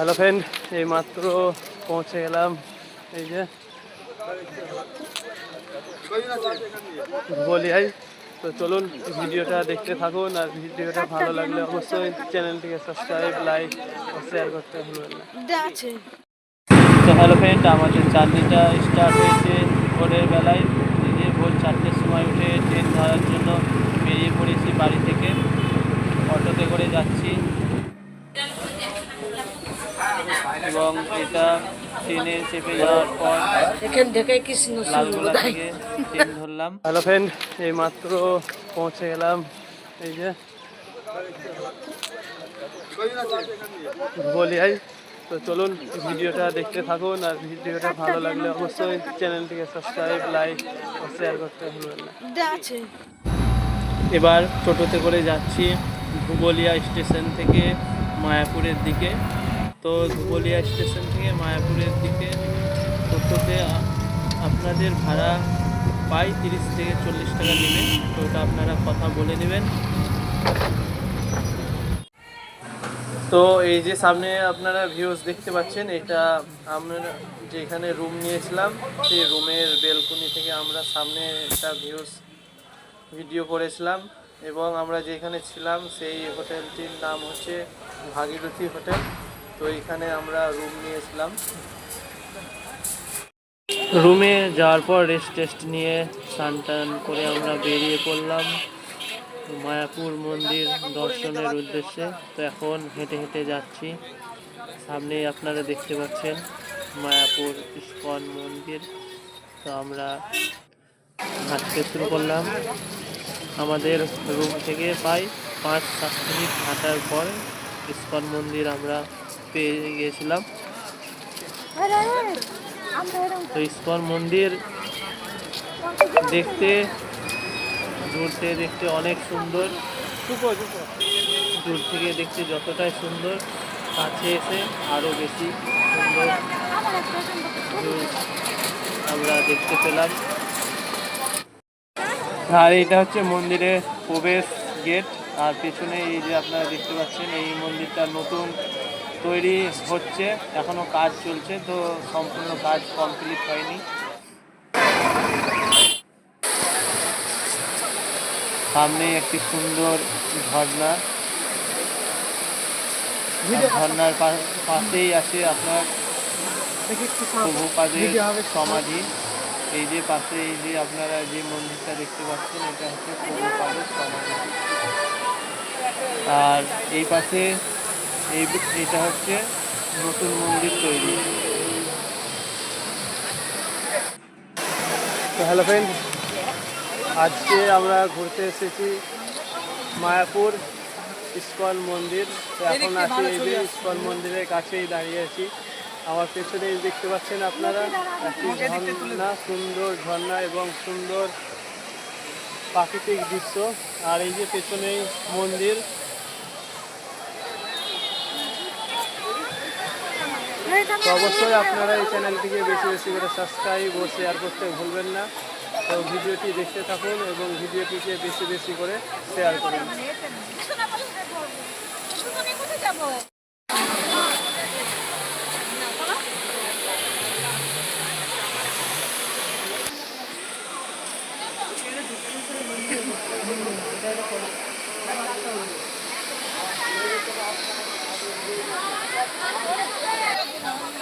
Hello friend এই মাত্র পৌঁছে গেলাম। এই যে বলিয়াই তো চলুন ভিডিওটা দেখতে থাকুন আর ভিডিওটা ভালো লাগলে অবশ্যই চ্যানেলটিকে সাবস্ক্রাইব লাইক শেয়ার করতে ভুলবেন না। তো হ্যালো ফ্রেন্ড আমাদের জার্নিটা স্টার্ট হয়েছে ভোরের বেলায়। যে ভোর চারটের সময় উঠে ট্রেন ধরার জন্য বেরিয়ে পড়েছি বাড়ি থেকে। অটোতে করে যাচ্ছি। এবং এটা ট্রেনে চেপে যাওয়ার পর এখান থেকে কৃষ্ণ লালগোলা থেকে ট্রেন ধরলাম। হ্যালো ফ্রেন্ড এই মাত্র পৌঁছে গেলাম। এই যে বলিয়াই তো চলুন ভিডিওটা দেখতে থাকুন আর ভিডিওটা ভালো লাগলে অবশ্যই চ্যানেলটিকে সাবস্ক্রাইব লাইক ও শেয়ার করতে ভুলবেন না। এবার টোটোতে করে যাচ্ছি। ধুবলিয়া স্টেশন থেকে মায়াপুরের দিকে। তো ধুবলিয়া স্টেশন থেকে মায়াপুরের দিকে টোটোতে আপনাদের ভাড়া পাই তিরিশ থেকে চল্লিশ টাকা নেবেন তো ওটা আপনারা কথা বলে নেবেন। তো এই যে সামনে আপনারা ভিউজ দেখতে পাচ্ছেন, এটা আমরা যেখানে রুম নিয়েছিলাম, সেই রুমের বেলকনি থেকে আমরা সামনে একটা ভিউজ ভিডিও করেছিলাম। এবং আমরা যেখানে ছিলাম, সেই হোটেলটির নাম হচ্ছে ভাগীরথী হোটেল। তো এখানে আমরা রুম নিয়েছিলাম। রুমে যাওয়ার পর রেস্ট টেস্ট নিয়ে স্নান টান করে আমরা বেরিয়ে পড়লাম মায়াপুর মন্দির দর্শনের উদ্দেশ্যে। তো এখন হেঁটে হেঁটে যাচ্ছি। সামনে আপনারা দেখতে পাচ্ছেন মায়াপুর ইস্কন মন্দির। তো আমরা হাঁটতে শুরু করলাম। আমাদের রুম থেকে প্রায় পাঁচ সাত মিনিট হাঁটার পর ইস্কন মন্দির আমরা পেয়ে গিয়েছিলাম। তো ইস্কন মন্দির দেখতে দূরতে দেখতে অনেক সুন্দর। দূর থেকে দেখতে যতটাই সুন্দর, কাছে এসে আরও বেশি সুন্দর আমরা দেখতে পেলাম। আর এটা হচ্ছে মন্দিরের প্রবেশ গেট। আর পেছনে এই যে আপনারা দেখতে পাচ্ছেন এই মন্দিরটা নতুন তৈরি হচ্ছে এখনও কাজ চলছে তো সম্পূর্ণ কাজ কমপ্লিট হয়নি। সামনে একটি সুন্দর ঝর্ণা। ঝর্ণার পাশেই আছে আপনার প্রভুপাদের সমাধি। এই যে পাশে এই যে আপনারা যে মন্দিরটা দেখতে পাচ্ছেন এটা হচ্ছে প্রভুপাদের সমাধি। আর এই পাশে এই এটা হচ্ছে নতুন মন্দির তৈরি। তো হ্যালো ফ্রেন্ড আজকে আমরা ঘুরতে এসেছি মায়াপুর ইস্কন মন্দির। তো এখন আছি এই যে ইস্কন মন্দিরের কাছেই দাঁড়িয়ে আছি। আমার পেছনে দেখতে পাচ্ছেন আপনারা একটি ঝর্ণা সুন্দর ঝর্ণা এবং সুন্দর প্রাকৃতিক দৃশ্য। আর এই যে পেছনেই মন্দির তো অবশ্যই আপনারা এই চ্যানেলটিকে বেশি বেশি করে সাবস্ক্রাইব ও শেয়ার করতে ভুলবেন না তো ভিডিওটি দেখতে থাকুন এবং ভিডিওটিকে বেশি বেশি করে শেয়ার করুন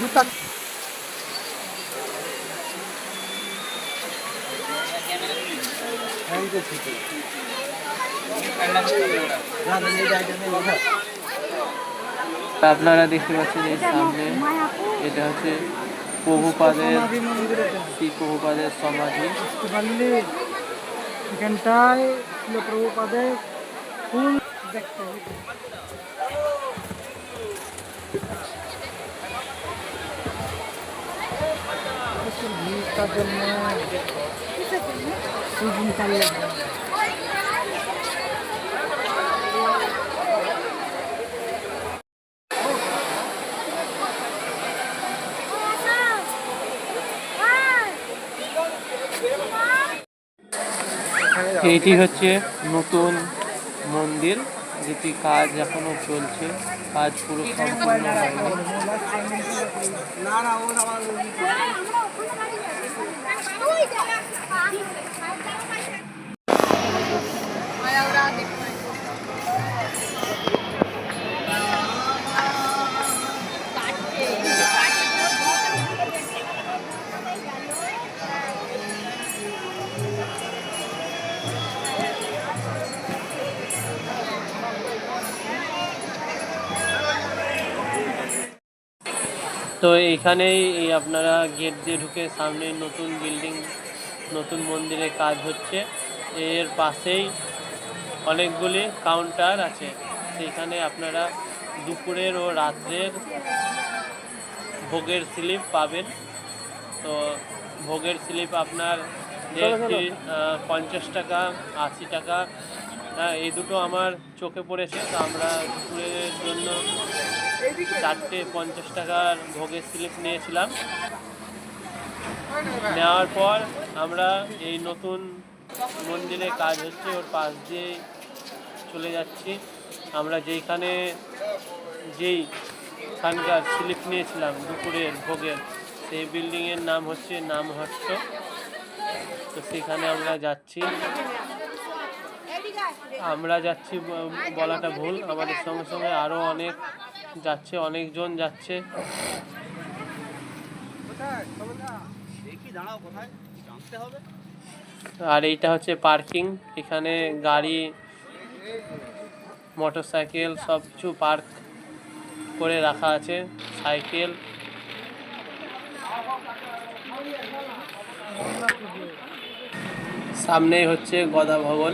Butan. Thank you. আপনারা দেখতে পাচ্ছেন এই সামনে এটা হচ্ছে প্রভুপাদের শ্রী প্রভুপাদের সমাধি। এখানটায় প্রভুপাদের ফুল দেখতে। হবে। প্রচুর ভিড় তার জন্য এইটি হচ্ছে নতুন মন্দির যেটি কাজ এখনও চলছে। কাজ পুরো সম্পূর্ণ হয়নি। তো এইখানেই এই আপনারা গেট দিয়ে ঢুকে সামনে নতুন বিল্ডিং নতুন মন্দিরে কাজ হচ্ছে। এর পাশেই অনেকগুলি কাউন্টার আছে। সেইখানে আপনারা দুপুরের ও রাত্রের ভোগের স্লিপ পাবেন। তো ভোগের স্লিপ আপনার পঞ্চাশ টাকা আশি টাকা। হ্যাঁ এই দুটো আমার চোখে পড়েছে। তো আমরা দুপুরের জন্য চারটে পঞ্চাশ টাকার ভোগের স্লিপ নিয়েছিলাম। নেওয়ার পর আমরা এই নতুন মন্দিরে কাজ হচ্ছে, ওর পাশ দিয়ে চলে যাচ্ছি। আমরা যেইখানে, যেই খানকার স্লিপ নিয়েছিলাম দুপুরের ভোগের, সেই বিল্ডিংয়ের নাম হচ্ছে নামহট্ট। তো সেখানে আমরা যাচ্ছি। আমরা যাচ্ছি বলাটা ভুল, আমাদের সঙ্গে সঙ্গে আরও অনেক যাচ্ছে অনেকজন যাচ্ছে। আর এইটা হচ্ছে পার্কিং। এখানে গাড়ি মোটরসাইকেল সব কিছু পার্ক করে রাখা আছে। সাইকেল। সামনেই হচ্ছে গদা ভবন।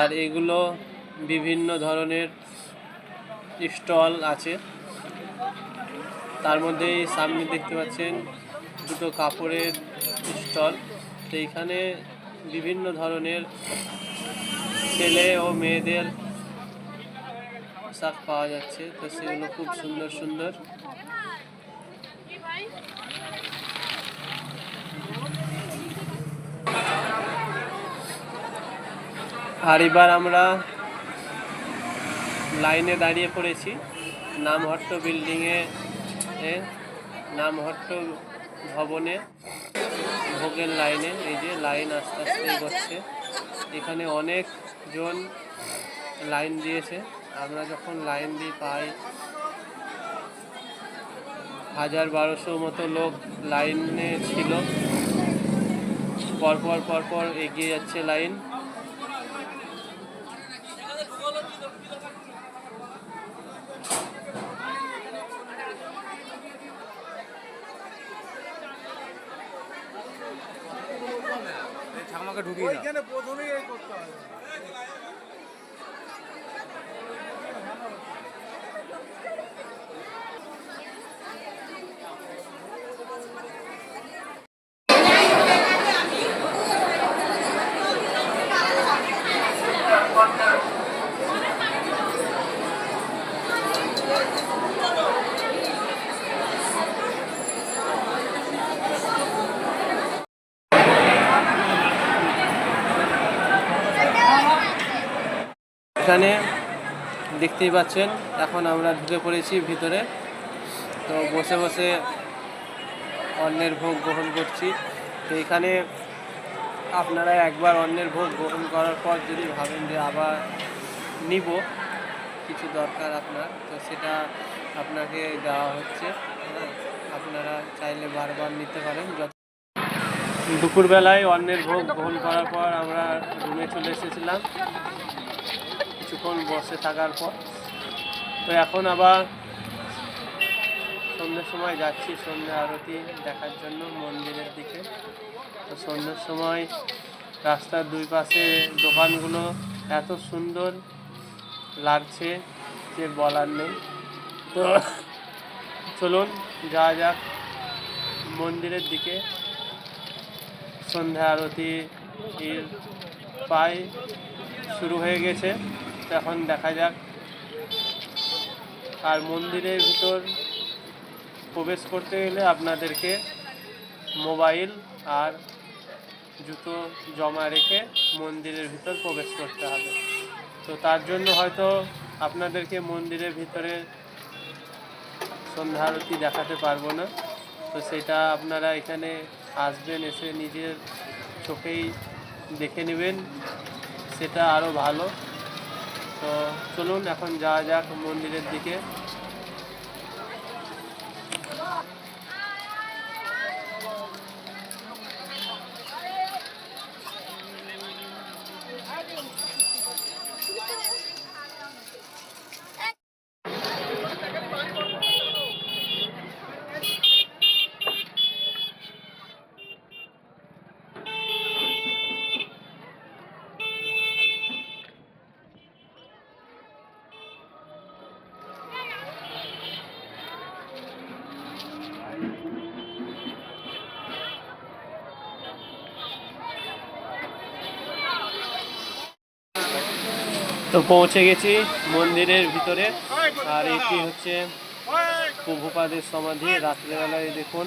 আর এগুলো বিভিন্ন ধরনের স্টল আছে। তার মধ্যে সামনে দেখতে পাচ্ছেন দুটো কাপড়ের স্টল। তো এখানে বিভিন্ন ধরনের ছেলে ও মেয়েদের পোশাক পাওয়া যাচ্ছে। তো সেগুলো খুব সুন্দর সুন্দর। আর এবার আমরা লাইনে দাঁড়িয়ে পড়েছি। নামহট্ট বিল্ডিংয়ে নামহট্ট ভবনে, ভোগের লাইনে, এই যে লাইন আস্তে আস্তে এগোচ্ছে। এখানে অনেক জন লাইন দিয়েছে। আমরা যখন লাইন দিয়ে পাই, হাজার বারোশো মতো লোক লাইনে ছিল। পরপর পরপর এগিয়ে যাচ্ছে লাইন। 뭐 এখানে দেখতেই পাচ্ছেন, এখন আমরা ঢুকে পড়েছি ভিতরে। তো বসে বসে অন্যের ভোগ গ্রহণ করছি। তো এখানে আপনারা একবার অন্যের ভোগ গ্রহণ করার পর যদি ভাবেন যে আবার নিব, কিছু দরকার আপনার। তো সেটা আপনাকে দেওয়া হচ্ছে। আপনারা চাইলে বারবার নিতে পারেন। যত দুপুরবেলায় অন্যের ভোগ গ্রহণ করার পর আমরা রুমে চলে এসেছিলাম। কিছুক্ষণ বসে থাকার পর। তো এখন আবার সন্ধ্যের সময় যাচ্ছি, সন্ধ্যা আরতি দেখার জন্য মন্দিরের দিকে। তো সন্ধ্যের সময় রাস্তার দুই পাশে দোকানগুলো এত সুন্দর লাগছে যে বলার নেই। তো চলুন, যাওয়া যাক মন্দিরের দিকে। সন্ধ্যা আরতি প্রায় শুরু হয়ে গেছে। তো এখন দেখা যাক। আর মন্দিরের ভিতর প্রবেশ করতে গেলে আপনাদেরকে মোবাইল আর জুতো জমা রেখে মন্দিরের ভিতর প্রবেশ করতে হবে। তো তার জন্য হয়তো আপনাদেরকে মন্দিরের ভিতরে সন্ধ্যা আরতি দেখাতে পারব না। তো সেটা আপনারা এখানে আসবেন, এসে নিজের চোখেই দেখে নেবেন। সেটা আরও ভালো। তো চলুন এখন যাওয়া যাক মন্দিরের দিকে। তো পৌঁছে গেছি মন্দিরের ভিতরে। আর এটি হচ্ছে প্রভুপাদের সমাধি। রাত্রেবেলায় দেখুন,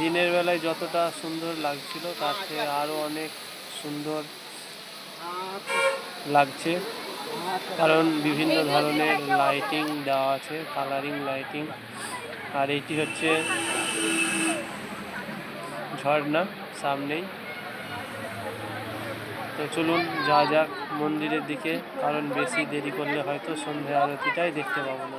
দিনের বেলায় যতটা সুন্দর লাগছিল, তার থেকে আরও অনেক সুন্দর লাগছে। কারণ বিভিন্ন ধরনের লাইটিং দেওয়া আছে, কালারিং লাইটিং। আর এটি হচ্ছে ঝর্ণা, সামনেই। তো চলুন যা যাক মন্দিরের দিকে, কারণ বেশি দেরি করলে হয়তো সন্ধ্যা আরতিটাই দেখতে পাবো না।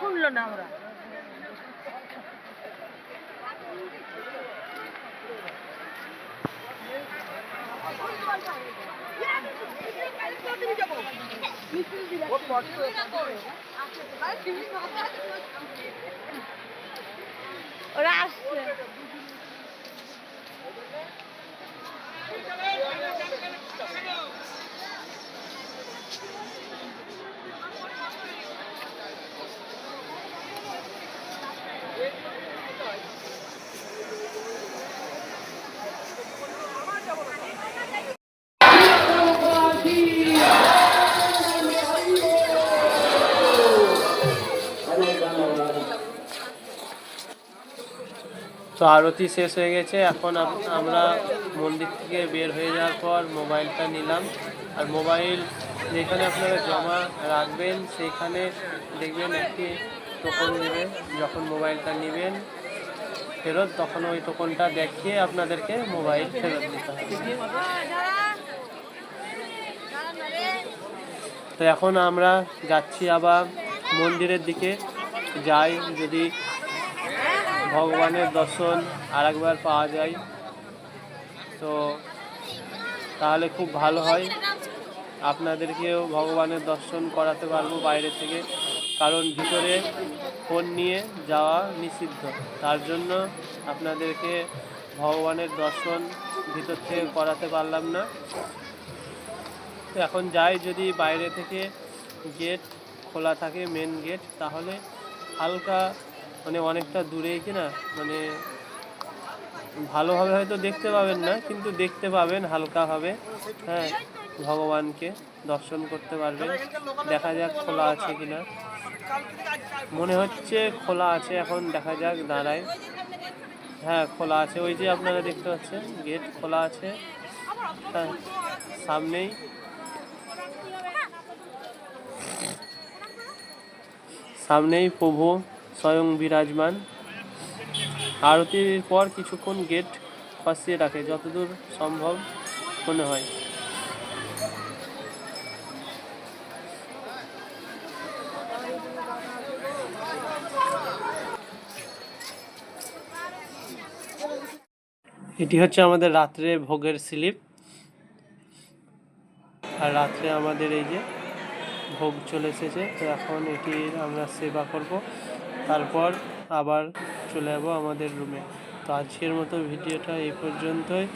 শুনলো না আমরা ওরা আসছে। তো আরতি শেষ হয়ে গেছে। এখন আমরা মন্দির থেকে বের হয়ে যাওয়ার পর মোবাইলটা নিলাম। আর মোবাইল যেখানে আপনারা জমা রাখবেন সেইখানে দেখবেন একটি টোকন নেবে। যখন মোবাইলটা নেবেন ফেরত, তখন ওই টোকনটা দেখিয়ে আপনাদেরকে মোবাইল ফেরত দিতে হবে। তো এখন আমরা যাচ্ছি আবার মন্দিরের দিকে। যাই যদি ভগবানের দর্শন আরেকবার পাওয়া যায়। তো তাহলে খুব ভালো হয়। আপনাদেরকেও ভগবানের দর্শন করাতে পারব বাইরে থেকে। কারণ ভিতরে ফোন নিয়ে যাওয়া নিষিদ্ধ। তার জন্য আপনাদেরকে ভগবানের দর্শন ভিতর থেকে করাতে পারলাম না। তো এখন যাই যদি বাইরে থেকে গেট খোলা থাকে মেন গেট তাহলে হালকা মানে অনেকটা দূরেই কিনা মানে ভালোভাবে হয়তো দেখতে পাবেন না, কিন্তু দেখতে পাবেন, হালকাভাবে হ্যাঁ ভগবানকে দর্শন করতে পারবেন। দেখা যাক খোলা আছে কিনা। মনে হচ্ছে খোলা আছে, এখন দেখা যাক দাঁড়ায়। হ্যাঁ খোলা আছে। ওই যে আপনারা দেখতে পাচ্ছেন, গেট খোলা আছে। হ্যাঁ সামনেই। সামনেই প্রভু। স্বয়ং বিরাজমান। আরতির পর কিছুক্ষণ গেট ফাঁসিয়ে রাখে, যতদূর সম্ভব মনে হয়। এটি হচ্ছে আমাদের রাত্রে ভোগের স্লিপ। আর রাত্রে আমাদের এই যে ভোগ চলে এসেছে, তো এখন এটির আমরা সেবা করব। তারপর আবার চলে যাব আমাদের রুমে তো আজকের মতো ভিডিওটা এই পর্যন্তই।